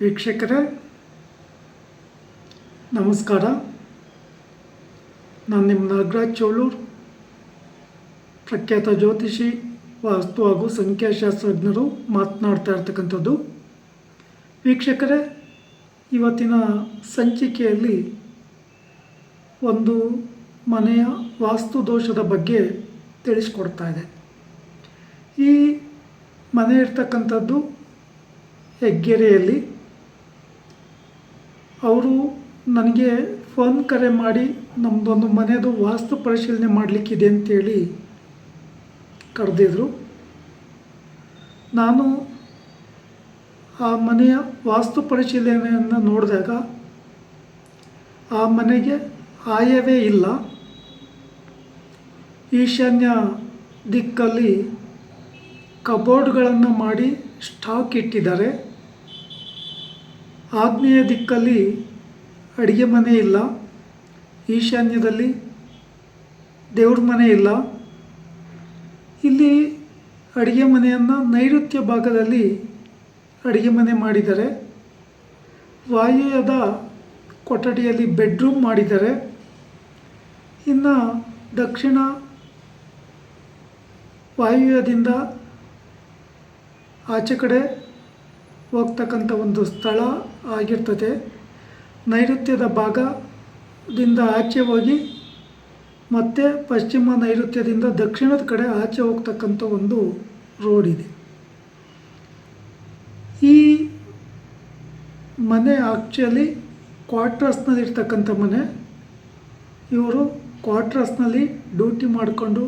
ವೀಕ್ಷಕರೇ, ನಮಸ್ಕಾರ. ನಾನು ನಿಮ್ಮ ನಾಗರಾಜ್ ಚೌಳೂರು, ಪ್ರಖ್ಯಾತ ಜ್ಯೋತಿಷಿ, ವಾಸ್ತು ಹಾಗೂ ಸಂಖ್ಯಾಶಾಸ್ತ್ರಜ್ಞರು ಮಾತನಾಡ್ತಾ ಇರ್ತಕ್ಕಂಥದ್ದು. ವೀಕ್ಷಕರೇ, ಇವತ್ತಿನ ಸಂಚಿಕೆಯಲ್ಲಿ ಒಂದು ಮನೆಯ ವಾಸ್ತು ದೋಷದ ಬಗ್ಗೆ ತಿಳಿಸ್ಕೊಡ್ತಾ ಇದೆ. ಈ ಮನೆ ಇರ್ತಕ್ಕಂಥದ್ದು ಹೆಗ್ಗೆರೆಯಲ್ಲಿ ಅವರು ನನಗೆ ಫೋನ್ ಕರೆ ಮಾಡಿ ನಮ್ಮದೊಂದು ಮನೆಯದು ವಾಸ್ತು ಪರಿಶೀಲನೆ ಮಾಡಲಿಕ್ಕಿದೆ ಅಂತೇಳಿ ಕರೆದಿದ್ರು. ನಾನು ಆ ಮನೆಯ ವಾಸ್ತು ಪರಿಶೀಲನೆಯನ್ನು ನೋಡಿದಾಗ ಆ ಮನೆಗೆ ಆಯವೇ ಇಲ್ಲ. ಈಶಾನ್ಯ ದಿಕ್ಕಲ್ಲಿ ಕಬೋರ್ಡ್ಗಳನ್ನು ಮಾಡಿ ಸ್ಟಾಕ್ ಇಟ್ಟಿದ್ದಾರೆ. ಆಗ್ನೇಯ ದಿಕ್ಕಲ್ಲಿ ಅಡುಗೆ ಮನೆ ಇಲ್ಲ, ಈಶಾನ್ಯದಲ್ಲಿ ದೇವ್ರ ಮನೆ ಇಲ್ಲ. ಇಲ್ಲಿ ಅಡುಗೆ ಮನೆಯನ್ನು ನೈಋತ್ಯ ಭಾಗದಲ್ಲಿ ಅಡುಗೆ ಮನೆ ಮಾಡಿದ್ದಾರೆ. ವಾಯುವ್ಯದ ಕೊಠಡಿಯಲ್ಲಿ ಬೆಡ್ರೂಮ್ ಮಾಡಿದ್ದಾರೆ. ಇನ್ನು ದಕ್ಷಿಣ ವಾಯುವ್ಯದಿಂದ ಆಚೆ ಕಡೆ ಹೋಗ್ತಕ್ಕಂಥ ಒಂದು ಸ್ಥಳ ಆಗಿರ್ತದೆ. ನೈಋತ್ಯದ ಭಾಗದಿಂದ ಆಚೆ ಹೋಗಿ ಮತ್ತೆ ಪಶ್ಚಿಮ ನೈಋತ್ಯದಿಂದ ದಕ್ಷಿಣದ ಕಡೆ ಆಚೆ ಹೋಗ್ತಕ್ಕಂಥ ಒಂದು ರೋಡ್ ಇದೆ. ಈ ಮನೆ ಆಕ್ಚುಲಿ ಕ್ವಾರ್ಟರ್ಸ್ನಲ್ಲಿ ಇರ್ತಕ್ಕಂಥ ಮನೆ. ಇವರು ಕ್ವಾರ್ಟರ್ಸ್ನಲ್ಲಿ ಡ್ಯೂಟಿ ಮಾಡಿಕೊಂಡು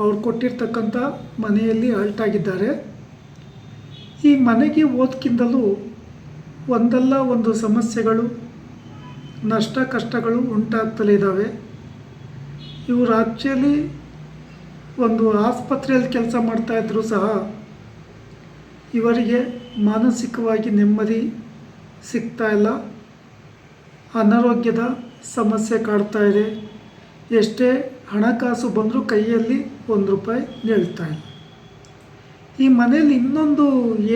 ಅವ್ರು ಕೊಟ್ಟಿರ್ತಕ್ಕಂಥ ಮನೆಯಲ್ಲಿ ಆಲ್ಟಾಗಿದ್ದಾರೆ ಈ ಮನೆಗೆ ಓದ್ಕಿಂತಲೂ ಒಂದಲ್ಲ ಒಂದು ಸಮಸ್ಯೆಗಳು, ನಷ್ಟ ಕಷ್ಟಗಳು ಉಂಟಾಗ್ತಲೇ ಇದ್ದಾವೆ ಇವರು ಆ್ಯಕ್ಚುಲಿ ಒಂದು ಆಸ್ಪತ್ರೆಯಲ್ಲಿ ಕೆಲಸ ಮಾಡ್ತಾಯಿದ್ರು ಸಹ ಇವರಿಗೆ ಮಾನಸಿಕವಾಗಿ ನೆಮ್ಮದಿ ಸಿಗ್ತಾ ಇಲ್ಲ. ಅನಾರೋಗ್ಯದ ಸಮಸ್ಯೆ ಕಾಡ್ತಾ ಇದೆ. ಎಷ್ಟೇ ಹಣಕಾಸು ಬಂದರೂ ಕೈಯಲ್ಲಿ ಒಂದು ರೂಪಾಯಿ ನಿಲ್ತಾ ಇಲ್ಲ. ಈ ಮನೆಯಲ್ಲಿ ಇನ್ನೊಂದು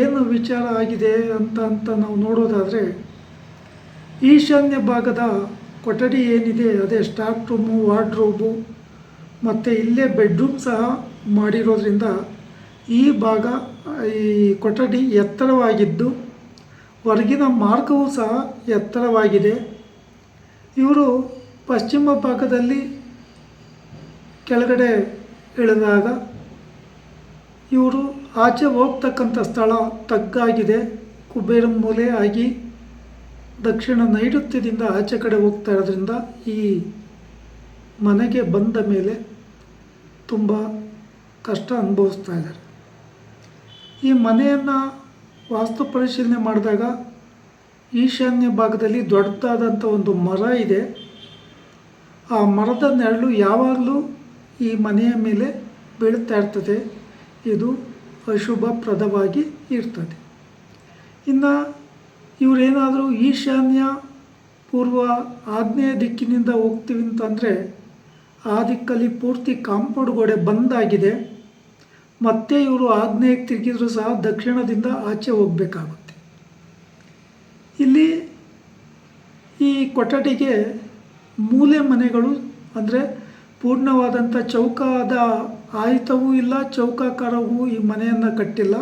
ಏನು ವಿಚಾರ ಆಗಿದೆ ಅಂತ ಅಂತ ನಾವು ನೋಡೋದಾದರೆ, ಈಶಾನ್ಯ ಭಾಗದ ಕೊಠಡಿ ಏನಿದೆ, ಅದೇ ಸ್ಟಾಫ್ ರೂಮು ವಾರ್ಡ್ರೋಬು ಮತ್ತು ಇಲ್ಲೇ ಬೆಡ್ರೂಮ್ ಸಹ ಮಾಡಿರೋದ್ರಿಂದ ಈ ಭಾಗ, ಈ ಕೊಠಡಿ ಎತ್ತರವಾಗಿದ್ದು, ಹೊರಗಿನ ಮಾರ್ಗವೂ ಸಹ ಎತ್ತರವಾಗಿದೆ. ಇವರು ಪಶ್ಚಿಮ ಭಾಗದಲ್ಲಿ ಕೆಳಗಡೆ ಇಳಿದಾಗ ಇವರು ಆಚೆ ಹೋಗ್ತಕ್ಕಂಥ ಸ್ಥಳ ತಗ್ಗಾಗಿದೆ. ಕುಬೇರಂ ಮೂಲೆ ಆಗಿ ದಕ್ಷಿಣ ನೈಋತ್ಯದಿಂದ ಆಚೆ ಕಡೆ ಹೋಗ್ತಾ ಇರೋದ್ರಿಂದ ಈ ಮನೆಗೆ ಬಂದ ಮೇಲೆ ತುಂಬ ಕಷ್ಟ ಅನುಭವಿಸ್ತಾ ಇದ್ದಾರೆ. ಈ ಮನೆಯನ್ನು ವಾಸ್ತು ಪರಿಶೀಲನೆ ಮಾಡಿದಾಗ ಈಶಾನ್ಯ ಭಾಗದಲ್ಲಿ ದೊಡ್ಡದಾದಂಥ ಒಂದು ಮರ ಇದೆ. ಆ ಮರದ ನೆರಳು ಯಾವಾಗಲೂ ಈ ಮನೆಯ ಮೇಲೆ ಬೀಳ್ತಾ ಇರ್ತದೆ. ಇದು ಅಶುಭಪ್ರದವಾಗಿ ಇರ್ತದೆ. ಇನ್ನು ಇವರೇನಾದರೂ ಈಶಾನ್ಯ ಪೂರ್ವ ಆಗ್ನೇಯ ದಿಕ್ಕಿನಿಂದ ಹೋಗ್ತೀವಿ ಅಂತಂದರೆ, ಆ ದಿಕ್ಕಲ್ಲಿ ಪೂರ್ತಿ ಕಾಂಪೌಂಡ್ ಗೋಡೆ ಬಂದಾಗಿದೆ ಮತ್ತೆ ಇವರು ಆಗ್ನೇಯಕ್ಕೆ ತಿರುಗಿದರೂ ಸಹ ದಕ್ಷಿಣದಿಂದ ಆಚೆ ಹೋಗಬೇಕಾಗುತ್ತೆ. ಇಲ್ಲಿ ಈ ಕೊಠಡಿಗೆ ಮೂಲೆ ಮನೆಗಳು ಅಂದರೆ ಪೂರ್ಣವಾದಂಥ ಚೌಕಾದ ಆಯುಧವೂ ಇಲ್ಲ, ಚೌಕಾಕಾರವೂ ಈ ಮನೆಯನ್ನು ಕಟ್ಟಿಲ್ಲ.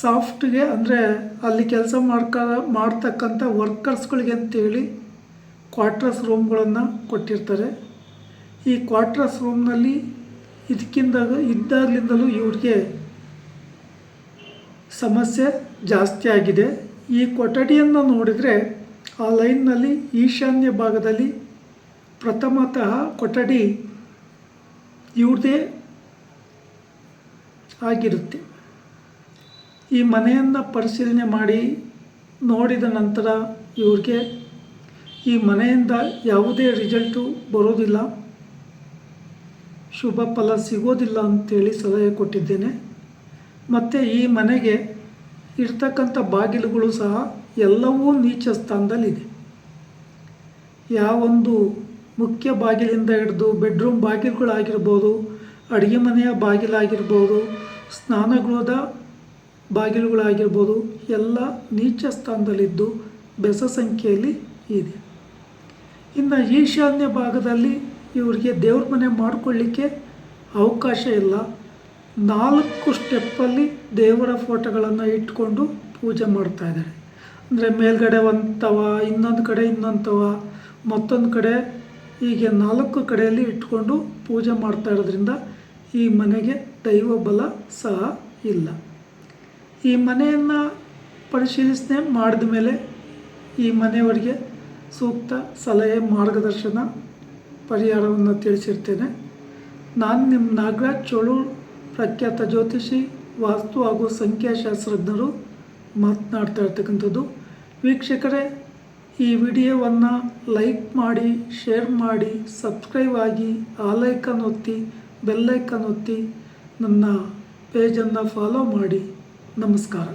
ಸಾಫ್ಟ್ಗೆ ಅಂದರೆ ಅಲ್ಲಿ ಕೆಲಸ ಮಾಡ್ಕ, ಮಾಡ್ತಕ್ಕಂಥ ವರ್ಕರ್ಸ್ಗಳಿಗೆ ಅಂತೇಳಿ ಕ್ವಾರ್ಟರ್ಸ್ ರೂಮ್ಗಳನ್ನು ಕೊಟ್ಟಿರ್ತಾರೆ. ಈ ಕ್ವಾರ್ಟರ್ಸ್ ರೂಮ್ನಲ್ಲಿ ಇದಕ್ಕಿಂತ ಇದ್ದಾಗಲಿಂದಲೂ ಇವ್ರಿಗೆ ಸಮಸ್ಯೆ ಜಾಸ್ತಿ ಆಗಿದೆ. ಈ ಕೊಠಡಿಯನ್ನು ನೋಡಿದರೆ ಆ ಲೈನ್ನಲ್ಲಿ ಈಶಾನ್ಯ ಭಾಗದಲ್ಲಿ ಪ್ರಥಮತಃ ಕೊಠಡಿ ಇವ್ರದೇ ಆಗಿರುತ್ತೆ. ಈ ಮನೆಯನ್ನು ಪರಿಶೀಲನೆ ಮಾಡಿ ನೋಡಿದ ನಂತರ ಇವ್ರಿಗೆ ಈ ಮನೆಯಿಂದ ಯಾವುದೇ ರಿಸಲ್ಟು ಬರೋದಿಲ್ಲ. ಶುಭ ಫಲ ಸಿಗೋದಿಲ್ಲ ಅಂತೇಳಿ ಸಲಹೆ ಕೊಟ್ಟಿದ್ದೇನೆ. ಮತ್ತು ಈ ಮನೆಗೆ ಇರ್ತಕ್ಕಂಥ ಬಾಗಿಲುಗಳು ಸಹ ಎಲ್ಲವೂ ನೀಚ ಸ್ಥಾನದಲ್ಲಿದೆ. ಯಾವೊಂದು ಮುಖ್ಯ ಬಾಗಿಲಿಂದ ಹಿಡಿದು ಬೆಡ್ರೂಮ್ ಬಾಗಿಲುಗಳಾಗಿರ್ಬೋದು, ಅಡುಗೆ ಮನೆಯ ಬಾಗಿಲಾಗಿರ್ಬೋದು, ಸ್ನಾನಗೃಹದ ಬಾಗಿಲುಗಳಾಗಿರ್ಬೋದು, ಎಲ್ಲ ನೀಚ ಸ್ಥಾನದಲ್ಲಿದ್ದು ಬೆಸ ಸಂಖ್ಯೆಯಲ್ಲಿ ಇದೆ. ಇನ್ನು ಈಶಾನ್ಯ ಭಾಗದಲ್ಲಿ ಇವರಿಗೆ ದೇವ್ರ ಮನೆ ಮಾಡಿಕೊಳ್ಳಿಕ್ಕೆ ಅವಕಾಶ ಇಲ್ಲ. ನಾಲ್ಕು ಸ್ಟೆಪ್ಪಲ್ಲಿ ದೇವರ ಫೋಟೋಗಳನ್ನು ಇಟ್ಕೊಂಡು ಪೂಜೆ ಮಾಡ್ತಾ ಇದ್ದಾರೆ. ಅಂದರೆ ಮೇಲ್ಗಡೆ ಒಂದು ತವ ಇನ್ನೊಂದು ಕಡೆ ಇನ್ನೊಂದು ತವ ಮತ್ತೊಂದು ಕಡೆ ಹೀಗೆ ನಾಲ್ಕು ಕಡೆಯಲ್ಲಿ ಇಟ್ಕೊಂಡು ಪೂಜೆ ಮಾಡ್ತಾ ಇರೋದ್ರಿಂದ ಈ ಮನೆಗೆ ದೈವ ಬಲ ಸಹ ಇಲ್ಲ. ಈ ಮನೆಯನ್ನು ಪರಿಶೀಲಿಸದೆ ಮಾಡಿದ ಮೇಲೆ ಈ ಮನೆಯವರಿಗೆ ಸೂಕ್ತ ಸಲಹೆ ಮಾರ್ಗದರ್ಶನ ಪರಿಹಾರವನ್ನು ತಿಳಿಸಿರ್ತೇನೆ. ನಾನು ನಿಮ್ಮ ನಾಗರಾಜ್ ಚೋಳೂರ್ ಪ್ರಖ್ಯಾತ ಜ್ಯೋತಿಷಿ, ವಾಸ್ತು ಹಾಗೂ ಸಂಖ್ಯಾಶಾಸ್ತ್ರಜ್ಞರು ಮಾತನಾಡ್ತಾ ಇರ್ತಕ್ಕಂಥದ್ದು. ವೀಕ್ಷಕರೇ ಈ ವಿಡಿಯೋವನ್ನು ಲೈಕ್ ಮಾಡಿ, ಶೇರ್ ಮಾಡಿ, ಸಬ್ಸ್ಕ್ರೈಬ್ ಆಗಿ ಆಲೈಕನ್ ಒತ್ತಿ ಬೆಲ್ಲೈಕನ್ ಒತ್ತಿ ನನ್ನ ಪೇಜನ್ನು ಫಾಲೋ ಮಾಡಿ. ನಮಸ್ಕಾರ.